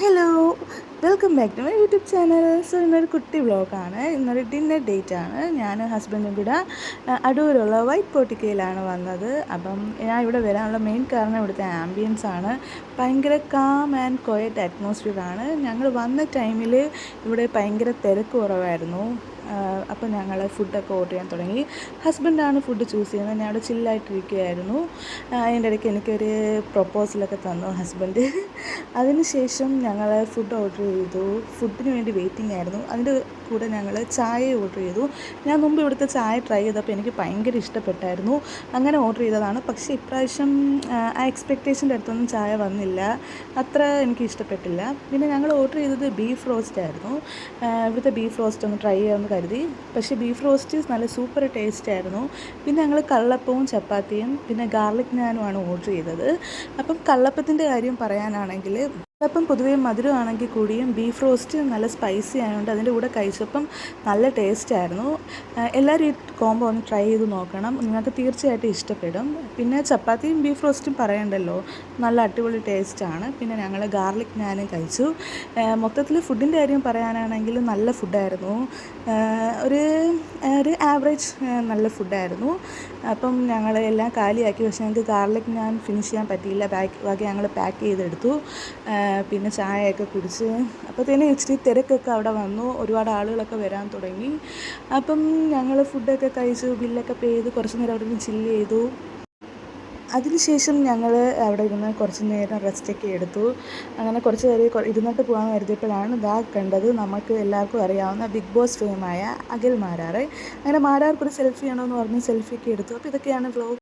Hello welcome back to my YouTube channel so ഇന്നൊരു കുട്ടി വ്ളോഗാണ് ഇന്നൊരു ഡിന്നർ ഡേറ്റ് ആണ്. ഞാൻ ഹസ്ബൻഡും കൂടെ അടൂരുള്ള വൈറ്റ് പോട്ടിക്കയിലാണ് വന്നത്. അപ്പം ഞാൻ ഇവിടെ വരാനുള്ള മെയിൻ കാരണം ഇവിടുത്തെ ആംബിയൻസ് ആണ്. ഭയങ്കര കാം ആൻഡ് ക്വയറ്റ് അറ്റ്മോസ്ഫിയർ ആണ്. ഞങ്ങൾ വന്ന ടൈമിൽ ഇവിടെ ഭയങ്കര തിരക്ക് കുറവായിരുന്നു. അപ്പോൾ ഞങ്ങൾ ഫുഡൊക്കെ ഓർഡർ ചെയ്യാൻ തുടങ്ങി. ഹസ്ബൻഡാണ് ഫുഡ് ചൂസ് ചെയ്യുന്നത്. ഞാൻ അവിടെ ചില്ലായിട്ടിരിക്കുകയായിരുന്നു അതിന്റെ ഇടയ്ക്ക് എനിക്കൊരു പ്രൊപ്പോസലൊക്കെ തന്നു ഹസ്ബൻഡ് അതിനുശേഷം ഞങ്ങൾ ഫുഡ് ഓർഡർ ചെയ്തു. ഫുഡിന് വേണ്ടി വെയിറ്റിംഗ് ആയിരുന്നു. അതിന്റെ കൂടെ ഞങ്ങൾ ചായ ഓർഡർ ചെയ്തു. ഞാൻ മുമ്പ് ഇവിടുത്തെ ചായ ട്രൈ ചെയ്തപ്പോൾ എനിക്ക് ഭയങ്കര ഇഷ്ടപ്പെട്ടായിരുന്നു. അങ്ങനെ ഓർഡർ ചെയ്തതാണ്. പക്ഷേ ഇപ്രാവശ്യം ആ എക്സ്പെക്റ്റേഷന്റെ അടുത്തൊന്നും ചായ വന്നില്ല. അത്ര എനിക്ക് ഇഷ്ടപ്പെട്ടില്ല. പിന്നെ ഞങ്ങൾ ഓർഡർ ചെയ്തത് ബീഫ് റോസ്റ്റ് ആയിരുന്നു. ഇവിടുത്തെ ബീഫ് റോസ്റ്റ് ഒന്ന് ട്രൈ ചെയ്യാമെന്ന് കരുതി. പക്ഷേ ബീഫ് റോസ്റ്റ് നല്ല സൂപ്പർ ടേസ്റ്റ് ആയിരുന്നു. പിന്നെ ഞങ്ങൾ കള്ളപ്പവും ചപ്പാത്തിയും പിന്നെ ഗാർലിക് നാനുമാണ് ഓർഡർ ചെയ്തത്. അപ്പം കള്ളപ്പത്തിന്റെ കാര്യം പറയാനാണെങ്കിൽ കള്ളപ്പം പൊതുവേ മധുരമാണെങ്കിൽ കൂടിയും ബീഫ് റോസ്റ്റ് നല്ല സ്പൈസി ആയതുകൊണ്ട് അതിന്റെ കൂടെ കഴിച്ചപ്പം നല്ല ടേസ്റ്റ് ആയിരുന്നു. എല്ലാവരും ഈ കോംബോ ഒന്ന് ട്രൈ ചെയ്ത് നോക്കണം. നിങ്ങൾക്ക് തീർച്ചയായിട്ടും ഇഷ്ടപ്പെടും. പിന്നെ ചപ്പാത്തിയും ബീഫ് റോസ്റ്റും പറയണ്ടല്ലോ. നല്ല അടിപൊളി ടേസ്റ്റാണ് പിന്നെ ഞങ്ങൾ ഗാർലിക് നാനും കഴിച്ചു. മൊത്തത്തിൽ ഫുഡിന്റെ കാര്യം പറയാനാണെങ്കിൽ നല്ല ഫുഡായിരുന്നു ഒരു ഒരു ആവറേജ് നല്ല ഫുഡായിരുന്നു അപ്പം ഞങ്ങൾ എല്ലാം കാലിയാക്കി. പക്ഷേ ഞങ്ങൾക്ക് ഗാർലിക് നാൻ ഫിനിഷ് ചെയ്യാൻ പറ്റിയില്ല. ബാക്കി ബാക്കി ഞങ്ങൾ പാക്ക് ചെയ്തെടുത്തു. പിന്നെ ചായയൊക്കെ കുടിച്ച് അപ്പോഴത്തേനും ഇച്ചിരി തിരക്കൊക്കെ അവിടെ വന്നു. ഒരുപാട് ആളുകളൊക്കെ വരാൻ തുടങ്ങി. അപ്പം ഞങ്ങൾ ഫുഡൊക്കെ കഴിച്ചു ബില്ലൊക്കെ പേ ചെയ്ത് കുറച്ച് നേരം അവിടെ നിന്ന് ചില്ല് ചെയ്തു അതിനുശേഷം ഞങ്ങൾ അവിടെ ഇരുന്ന് കുറച്ച് നേരം റെസ്റ്റൊക്കെ എടുത്തു. അങ്ങനെ കുറച്ച് നേരം ഇരുന്നിട്ട് പോകാൻ കരുതിയപ്പോഴാണ് ഇതാ കണ്ടത് നമുക്ക് എല്ലാവർക്കും അറിയാവുന്ന ബിഗ് ബോസ് ഫെയിമായ അഖിൽ മാരാറ്. അങ്ങനെ മാരാർക്കൊരു സെൽഫി ആണോ എന്ന് പറഞ്ഞ് സെൽഫിയൊക്കെ എടുത്തു. അപ്പോൾ ഇതൊക്കെയാണ് വ്ലോഗ്